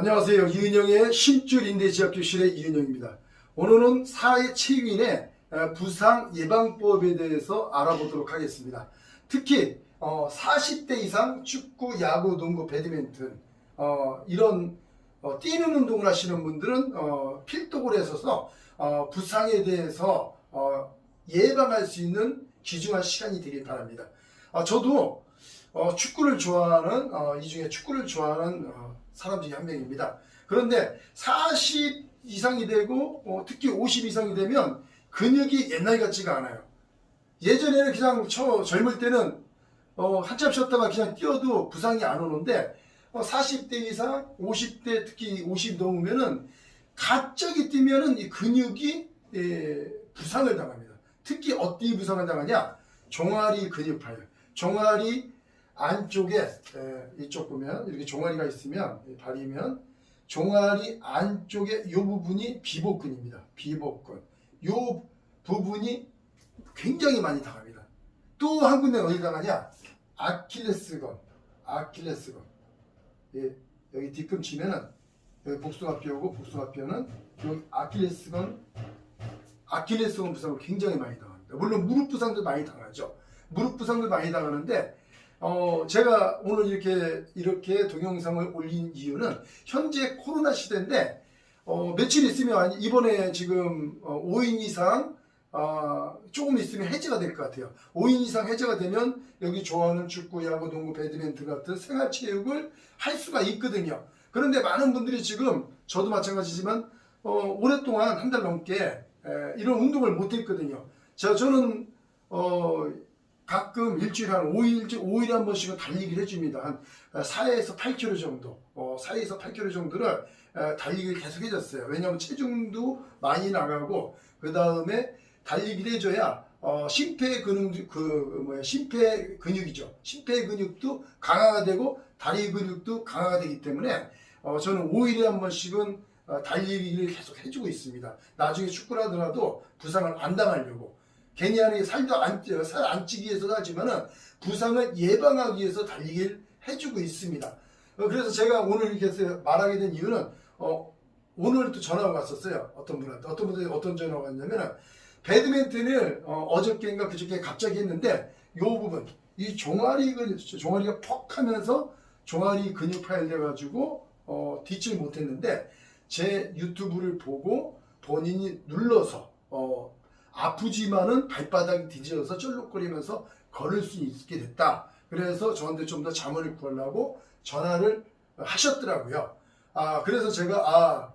안녕하세요. 이은영의 신줄 인대지학교실의 이은영입니다. 오늘은 사회 체육인의 어, 부상 예방법에 대해서 알아보도록 하겠습니다. 특히 어, 40대 이상 축구, 야구, 농구, 배드민턴 어, 이런 어, 뛰는 운동을 하시는 분들은 어, 필독을 해서서 어, 부상에 대해서 어, 예방할 수 있는 귀중한 시간이 되길 바랍니다. 아, 저도 어, 축구를 좋아하는 어, 이 중에 축구를 좋아하는 어, 사람 중에 한 명입니다. 그런데 40 이상이 되고 어, 특히 50 이상이 되면 근육이 옛날 같지가 않아요. 예전에는 그냥 저 젊을 때는 어, 한참 쉬었다가 그냥 뛰어도 부상이 안 오는데 어, 40대 이상, 50대 특히 50 넘으면은 갑자기 뛰면은 이 근육이 예, 부상을 당합니다. 특히 어디 부상을 당하냐? 종아리 근육파열. 종아리 안쪽에 에, 이쪽 보면 이렇게 종아리가 있으면 이 발이면 종아리 안쪽에 이 부분이 비복근입니다. 비복근. 이 부분이 굉장히 많이 당합니다. 또 한 군데 어디 당하냐? 아킬레스건. 아킬레스건. 예, 여기 뒤꿈치면은 여기 복숭아뼈고 복숭아뼈는 여기 아킬레스건 아킬레스건 부상을 굉장히 많이 당합니다. 물론 무릎 부상도 많이 당하죠. 무릎 부상도 많이 당하는데 어, 제가 오늘 이렇게 이렇게 동영상을 올린 이유는 현재 코로나 시대인데 어, 며칠 있으면 이번에 지금 어, 5인 이상 어, 조금 있으면 해제가 될 것 같아요. 5인 이상 해제가 되면 여기 좋아하는 축구, 야구, 농구, 배드민턴 같은 생활체육을 할 수가 있거든요. 그런데 많은 분들이 지금 저도 마찬가지지만 어, 오랫동안 한 달 넘게 에, 이런 운동을 못 했거든요. 자, 저는 어, 가끔 일주일에 한 5일, 5일에 한 번씩은 달리기를 해줍니다. 한 4에서 8km 정도, 어, 4에서 8km 정도를 에, 달리기를 계속 해줬어요. 왜냐하면 체중도 많이 나가고, 그 다음에 달리기를 해줘야, 어, 심폐 근육, 그, 뭐야, 심폐 근육이죠. 심폐 근육도 강화가 되고, 다리 근육도 강화가 되기 때문에, 어, 저는 5일에 한 번씩은 어, 달리기를 계속 해주고 있습니다. 나중에 축구를 하더라도 부상을 안 당하려고. 아니 살도 안, 살안 찌기 위해서도 하지만은 부상을 예방하기 위해서 달리기를 해주고 있습니다. 어, 그래서 제가 오늘 이렇게 말하게 된 이유는 어, 오늘 또 전화가 왔었어요. 어떤 분한테 어떤 분들이 어떤 전화가 왔냐면은 배드민턴을 어, 저께인가 그저께 갑자기 했는데 요 부분 이 종아리 근 종아리가 퍽 하면서 종아리 근육 파열돼 가지고 어, 딛질 못했는데 제 유튜브를 보고 본인이 눌러서 어, 아프지만은 발바닥이 뒤집어서 쩔룩거리면서 걸을 수 있게 됐다. 그래서 저한테 좀 더 자문을 구하려고 전화를 하셨더라고요. 아 그래서 제가 아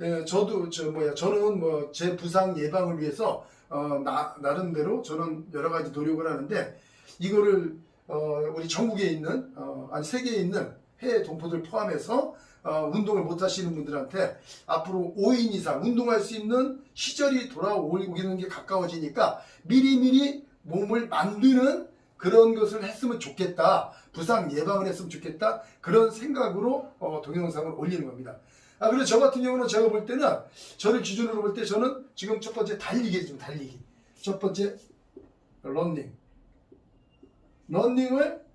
예, 저도 저 뭐야 저는 뭐 제 부상 예방을 위해서 어, 나, 나름대로 저는 여러 가지 노력을 하는데 이거를 어, 우리 전국에 있는 어, 아니 세계에 있는 해외 동포들 포함해서 어, 운동을 못 하시는 분들한테 앞으로 5인 이상 운동할 수 있는 시절이 돌아오기는 게 가까워지니까 미리미리 몸을 만드는 그런 것을 했으면 좋겠다. 부상 예방을 했으면 좋겠다. 그런 생각으로 어, 동영상을 올리는 겁니다. 아, 그래서 저 같은 경우는 제가 볼 때는 저를 기준으로 볼 때 저는 지금 첫 번째 달리기 좀 달리기. 첫 번째 런닝. 런닝을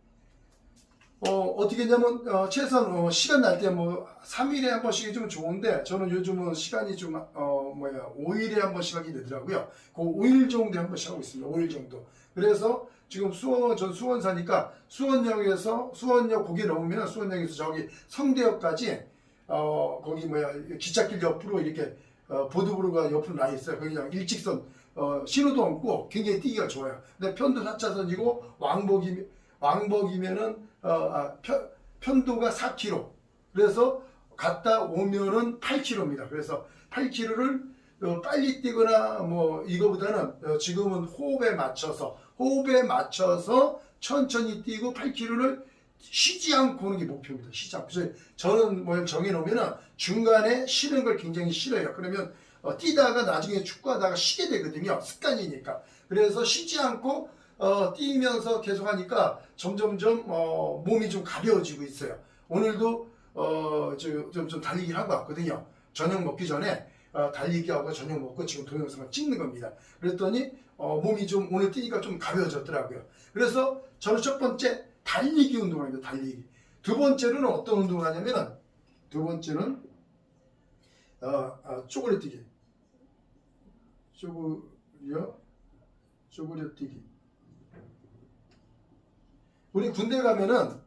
어, 어떻게 했냐면, 어, 최소한, 어, 시간 날 때 뭐, 3일에 한 번씩이 좀 좋은데, 저는 요즘은 시간이 좀, 어, 뭐야, 5일에 한 번씩 하게 되더라고요. 그 5일 정도에 한 번씩 하고 있습니다. 5일 정도. 그래서 지금 수원, 전 수원 사니까, 수원역에서, 수원역 고개 넘으면 수원역에서 저기 성대역까지, 어, 거기 뭐야, 기찻길 옆으로 이렇게, 어, 보도브루가 옆으로 나 있어요. 거기 그냥 일직선, 어, 신호도 없고 굉장히 뛰기가 좋아요. 근데 편도 4차선이고, 왕복이, 왕복이면은, 어, 아, 편, 편도가 4km. 그래서 갔다 오면은 8km입니다. 그래서 8km를 어, 빨리 뛰거나 뭐 이거보다는 어, 지금은 호흡에 맞춰서 호흡에 맞춰서 천천히 뛰고 8km를 쉬지 않고 오는 게 목표입니다. 쉬지 않고. 저는 뭐 정해놓으면은 중간에 쉬는 걸 굉장히 싫어요. 그러면 어, 뛰다가 나중에 축구하다가 쉬게 되거든요. 습관이니까. 그래서 쉬지 않고 어, 뛰면서 계속 하니까 점점점 어, 몸이 좀 가벼워지고 있어요. 오늘도 어, 좀, 좀, 좀 달리기를 하고 왔거든요. 저녁 먹기 전에 어, 달리기하고 저녁 먹고 지금 동영상을 찍는 겁니다. 그랬더니 어, 몸이 좀 오늘 뛰니까 좀 가벼워졌더라고요. 그래서 저는 첫 번째 달리기 운동을 합니다. 달리기. 두 번째로는 어떤 운동을 하냐면은 두 번째는 어, 어, 쪼그려 뛰기. 쪼그려 쪼그려 뛰기. 우리 군대 가면은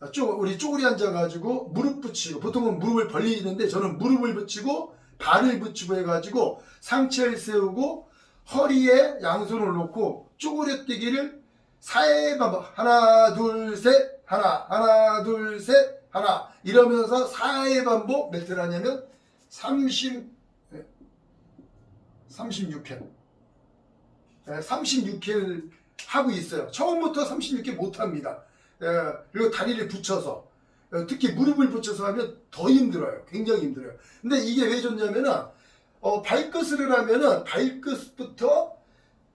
아, 쪼, 우리 쪼그리 앉아가지고 무릎 붙이고 보통은 무릎을 벌리는데 저는 무릎을 붙이고 발을 붙이고 해가지고 상체를 세우고 허리에 양손을 놓고 쪼그려 뛰기를 사회반복 하나 둘 셋 하나 하나 둘 셋 하나 이러면서 사회 반복 몇 회를 하냐면 30 36회. 36회를 하고 있어요. 처음부터 36회 못합니다. 예, 그리고 다리를 붙여서 예, 특히 무릎을 붙여서 하면 더 힘들어요. 굉장히 힘들어요. 근데 이게 왜 좋냐면은 어, 발끝을 하면은 발끝부터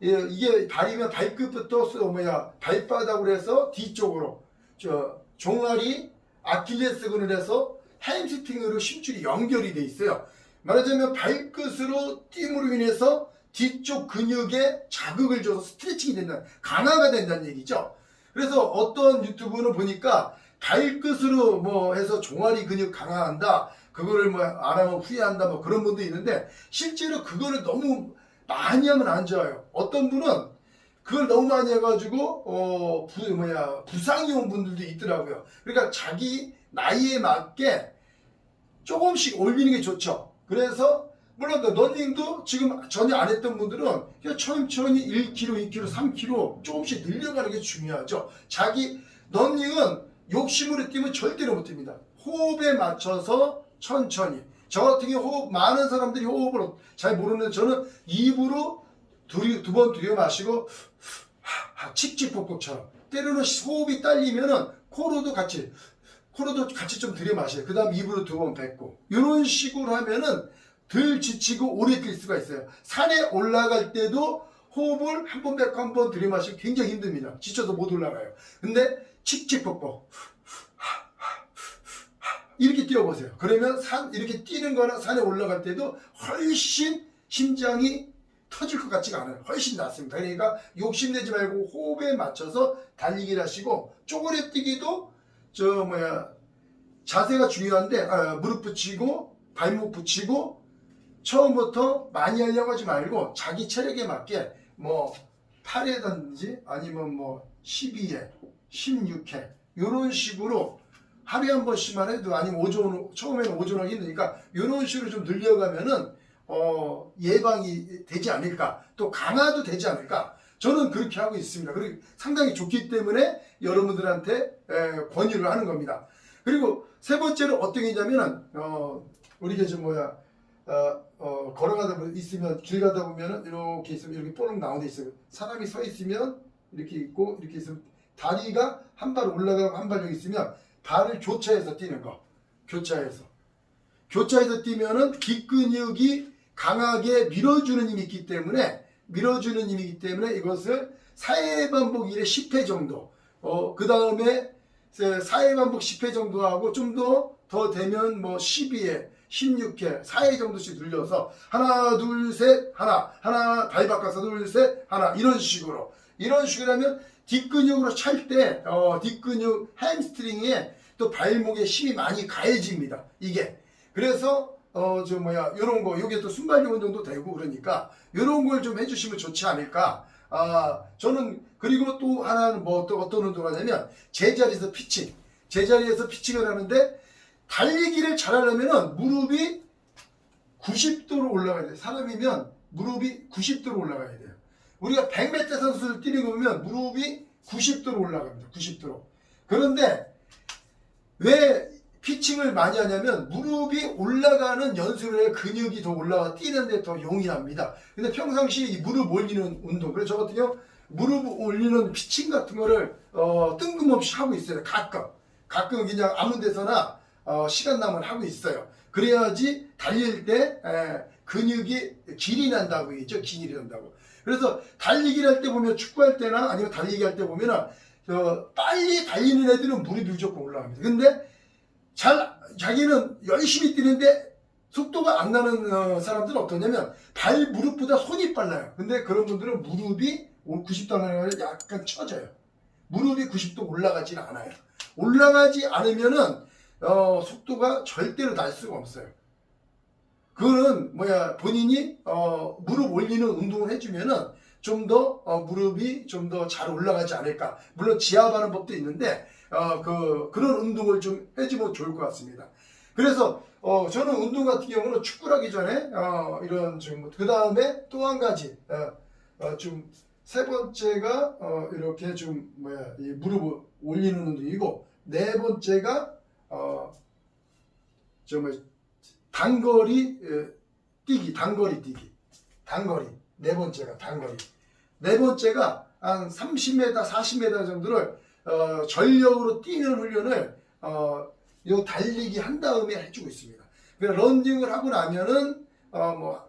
예, 이게 발이면 발끝부터 수- 뭐야 발바닥으로 해서 뒤쪽으로 저 종아리 아킬레스건을 해서 햄스트링으로 심줄이 연결이 돼 있어요. 말하자면 발끝으로 띄므로 인해서 뒤쪽 근육에 자극을 줘서 스트레칭이 된다, 강화가 된다는 얘기죠. 그래서 어떤 유튜브는 보니까 발끝으로 뭐 해서 종아리 근육 강화한다, 그거를 뭐 안 하면 후회한다, 뭐 그런 분도 있는데 실제로 그거를 너무 많이 하면 안 좋아요. 어떤 분은 그걸 너무 많이 해가지고 어 부, 뭐야 부상이 온 분들도 있더라고요. 그러니까 자기 나이에 맞게 조금씩 올리는 게 좋죠. 그래서 물론 그 런닝도 지금 전혀 안 했던 분들은 천천히 1kg, 2kg, 3kg 조금씩 늘려가는 게 중요하죠. 자기 런닝은 욕심으로 뛰면 절대로 못 뜁니다. 호흡에 맞춰서 천천히. 저 같은 경우 호흡 많은 사람들이 호흡을 잘 모르는데 저는 입으로 두 번 들여 마시고 칙칙폭폭처럼 때로는 호흡이 딸리면은 코로도 같이 코로도 같이 좀 들여 마셔요. 그 다음 입으로 두 번 뱉고 이런 식으로 하면은 덜 지치고 오래 뛸 수가 있어요. 산에 올라갈 때도 호흡을 한 번 뱉고 한 번 들여 마시기 굉장히 힘듭니다. 지쳐서 못 올라가요. 근데 칙칙폭폭 이렇게 뛰어보세요. 그러면 산 이렇게 뛰는 거나 산에 올라갈 때도 훨씬 심장이 터질 것 같지가 않아요. 훨씬 낫습니다. 그러니까 욕심내지 말고 호흡에 맞춰서 달리기를 하시고 쪼그려 뛰기도 저 뭐야 자세가 중요한데 아, 무릎 붙이고 발목 붙이고 처음부터 많이 하려고 하지 말고 자기 체력에 맞게 뭐 8회든지 아니면 뭐 12회, 16회 이런 식으로 하루에 한 번씩만 해도 아니면 오전 처음에는 오전하기 힘드니까 이런 식으로 좀 늘려가면은 어, 예방이 되지 않을까 또 강화도 되지 않을까 저는 그렇게 하고 있습니다. 그리고 상당히 좋기 때문에 여러분들한테 에, 권유를 하는 겁니다. 그리고 세 번째는 어떤 게 있냐면은 어, 우리 이제 뭐야 어, 어, 걸어가다 보면 있으면 길 가다 보면은 이렇게 있으면 이렇게 뽀록 나온 데 있어요. 사람이 서 있으면 이렇게 있고 이렇게 있으면 다리가 한 발 올라가고 한 발 여기 있으면 발을 교차해서 뛰는 거. 교차해서. 교차해서 뛰면은 귓근육이 강하게 밀어주는 힘이 있기 때문에 밀어주는 힘이기 때문에 이것을 4회 반복 1회 10회 정도 어, 그 다음에 4회 반복 10회 정도 하고 좀 더 더 되면 뭐 12회 16회 4회 정도씩 늘려서 하나 둘 셋 하나 하나 발 바꿔서 둘 셋 하나 이런 식으로. 이런 하면 뒷근육으로 찰때 어, 뒷근육 햄스트링에 또 발목에 힘이 많이 가해집니다. 이게. 그래서 어 저 뭐야 요런 거 요게 또 순발력 운동도 되고 그러니까 요런 걸 좀 해주시면 좋지 않을까. 아 저는 그리고 또 하나는 뭐 또 어떤 운동을 하냐면 제자리에서 피칭. 제자리에서 피칭을 하는데 달리기를 잘하려면은 무릎이 90도로 올라가야 돼요. 사람이면 무릎이 90도로 올라가야 돼요. 우리가 100m 선수를 뛰는 거 보면 무릎이 90도로 올라갑니다. 90도로. 그런데 왜 피칭을 많이 하냐면 무릎이 올라가는 연습을 해. 근육이 더 올라가. 뛰는데 더 용이합니다. 근데 평상시에 이 무릎 올리는 운동, 그래서 저 같은 경우 무릎 올리는 피칭 같은 거를 어, 뜬금없이 하고 있어요. 가끔. 가끔 그냥 아무 데서나 어, 시간 나면 하고 있어요. 그래야지 달릴 때 에, 근육이 길이 난다고 했죠. 길이 난다고. 그래서 달리기를 할 때 보면 축구할 때나 아니면 달리기 할 때 보면은 저 빨리 달리는 애들은 무릎이 무조건 올라갑니다. 근데 잘 자기는 열심히 뛰는데 속도가 안 나는 어, 사람들은 어떠냐면 발 무릎보다 손이 빨라요. 근데 그런 분들은 무릎이 90도 하나가 약간 처져요. 무릎이 90도 올라가지는 않아요. 올라가지 않으면은 어, 속도가 절대로 날 수가 없어요. 그거는 뭐야 본인이 어, 무릎 올리는 운동을 해주면은 좀더 어, 무릎이 좀 더 잘 올라가지 않을까. 물론 지압하는 법도 있는데 어, 그 그런 운동을 좀 해주면 좋을 것 같습니다. 그래서 어, 저는 운동 같은 경우는 축구를 하기 전에 어, 이런 좀그 다음에 또 한 가지 어, 좀세 번째가 어, 이렇게 좀 뭐야 이 무릎을 올리는 운동이고 네 번째가 어, 정말 단거리 에, 뛰기, 단거리 뛰기, 단거리. 네 번째가 단거리. 네 번째가 한 30m, 40m 정도를 어, 전력으로 뛰는 훈련을 어, 요 달리기 한 다음에 해주고 있습니다. 그러니까 런닝을 하고 나면은 어뭐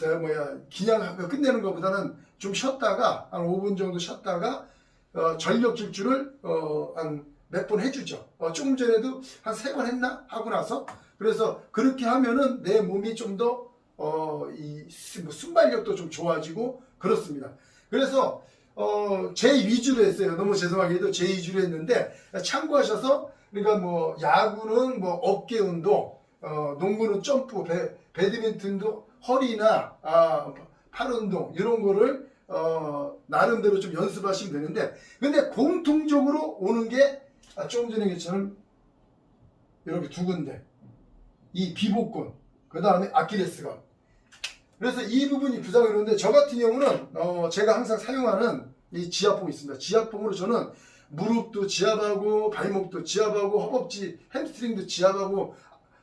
뭐야 그냥 끝내는 것보다는 좀 쉬었다가 한 5분 정도 쉬었다가 어, 전력 질주를 어, 한 몇 번 해주죠. 어, 조금 전에도 한 세 번 했나 하고 나서 그래서 그렇게 하면은 내 몸이 좀 더 어, 이 수- 뭐 순발력도 좀 좋아지고 그렇습니다. 그래서 어, 제 위주로 했어요. 너무 죄송하게도 제 위주로 했는데 참고하셔서 그러니까 뭐 야구는 뭐 어깨 운동, 어, 농구는 점프, 배, 배드민턴도 허리나 아, 팔 운동 이런 거를 어, 나름대로 좀 연습하시면 되는데 근데 공통적으로 오는 게 아, 조금 전에 얘기처럼 이렇게 두 군데 이 비복근 그 다음에 아킬레스건. 그래서 이 부분이 부상이 오는데 저 같은 경우는 어, 제가 항상 사용하는 이 지압봉이 있습니다. 지압봉으로 저는 무릎도 지압하고 발목도 지압하고 허벅지 햄스트링도 지압하고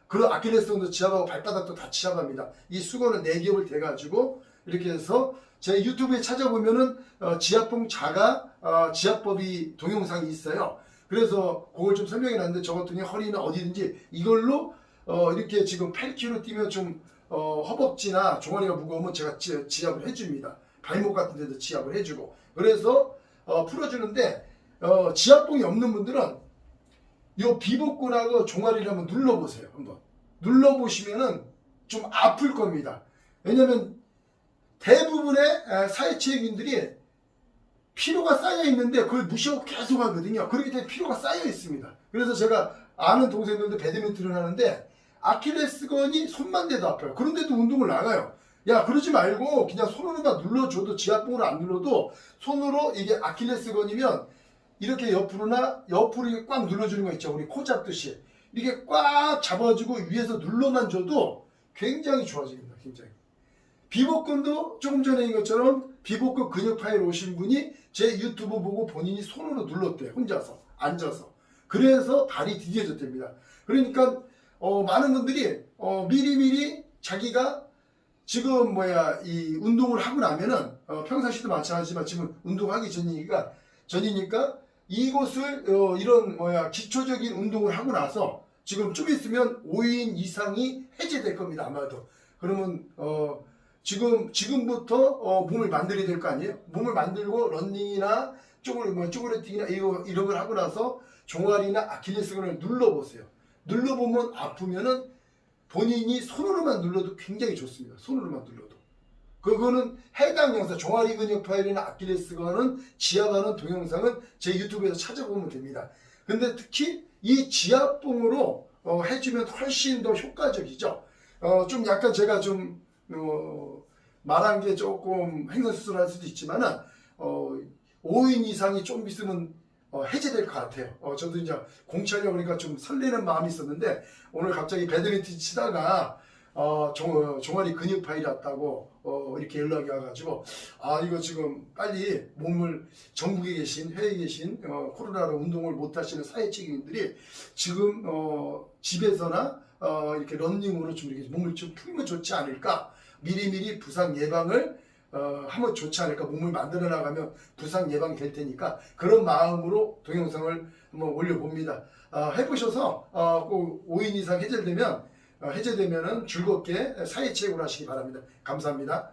그리고 아킬레스건도 지압하고 발바닥도 다 지압합니다. 이 수건을 네 겹을 대가지고 이렇게 해서 제 유튜브에 찾아보면은 어, 지압봉 자가 어, 지압법이 동영상이 있어요 그래서 그걸 좀 설명해 놨는데 저 같은 경우 허리나 어디든지 이걸로 어, 이렇게 지금 8kg 뛰면 좀 어, 허벅지나 종아리가 무거우면 제가 지, 지압을 해줍니다. 발목 같은 데도 지압을 해주고 그래서 어, 풀어주는데 어, 지압봉이 없는 분들은 요 비복근하고 종아리를 한번 눌러보세요. 한번 눌러보시면은 좀 아플 겁니다. 왜냐면 대부분의 에, 사회체육인들이 피로가 쌓여 있는데 그걸 무시하고 계속 하거든요. 그렇기 때문에 피로가 쌓여 있습니다. 그래서 제가 아는 동생들도 배드민턴을 하는데 아킬레스건이 손만 대도 아파요. 그런데도 운동을 나가요. 야 그러지 말고 그냥 손으로만 눌러줘도 지압봉으로 안 눌러도 손으로 이게 아킬레스건이면 이렇게 옆으로나 옆으로 이렇게 꽉 눌러주는 거 있죠. 우리 코 잡듯이 이렇게 꽉 잡아주고 위에서 눌러만 줘도 굉장히 좋아집니다. 굉장히. 비복근도 조금 전에 인 것처럼 비복근 근육 파일 오신 분이 제 유튜브 보고 본인이 손으로 눌렀대요. 혼자서 앉아서. 그래서 발이 디뎌졌답니다. 그러니까 어, 많은 분들이 어, 미리미리 자기가 지금 뭐야 이 운동을 하고 나면은 어, 평상시도 마찬가지지만 지금 운동하기 전이니까 전이니까 이곳을 어, 이런 뭐야 기초적인 운동을 하고 나서 지금 좀 있으면 5인 이상이 해제될 겁니다 아마도 그러면 어 지금 지금부터 어, 몸을 만들어야 될 거 아니에요 몸을 만들고 런닝이나 쪼그레 뭐 쪼그레팅이나 이거 이런 걸 하고 나서 종아리나 아킬레스건을 눌러보세요 눌러보면 아프면은 본인이 손으로만 눌러도 굉장히 좋습니다. 손으로만 눌러도. 그거는 해당 영상, 종아리 근육 파일이나 아킬레스건은 지압하는 동영상은 제 유튜브에서 찾아보면 됩니다. 근데 특히 이 지압봉으로 어, 해주면 훨씬 더 효과적이죠. 어, 좀 약간 제가 좀 어, 말한 게 조금 행선수술할 수도 있지만은 어, 5인 이상이 좀 있으면 어, 해제될 것 같아요. 어, 저도 이제 공치하려고 그러니까 좀 설레는 마음이 있었는데 오늘 갑자기 배드민턴 치다가 어, 종, 종아리 근육 파일이 왔다고 어, 이렇게 연락이 와가지고 아 이거 지금 빨리 몸을 전국에 계신 해외에 계신 어, 코로나로 운동을 못 하시는 사회책임들이 지금 어, 집에서나 어, 이렇게 런닝으로 좀 이렇게 몸을 좀 풀면 좋지 않을까 미리미리 부상 예방을 어, 하면 좋지 않을까 몸을 만들어 나가면 부상 예방이 될 테니까 그런 마음으로 동영상을 한번 올려봅니다. 어, 해보셔서 어, 꼭 5인 이상 해제되면 어, 해제되면은 즐겁게 사회체육을 하시기 바랍니다. 감사합니다.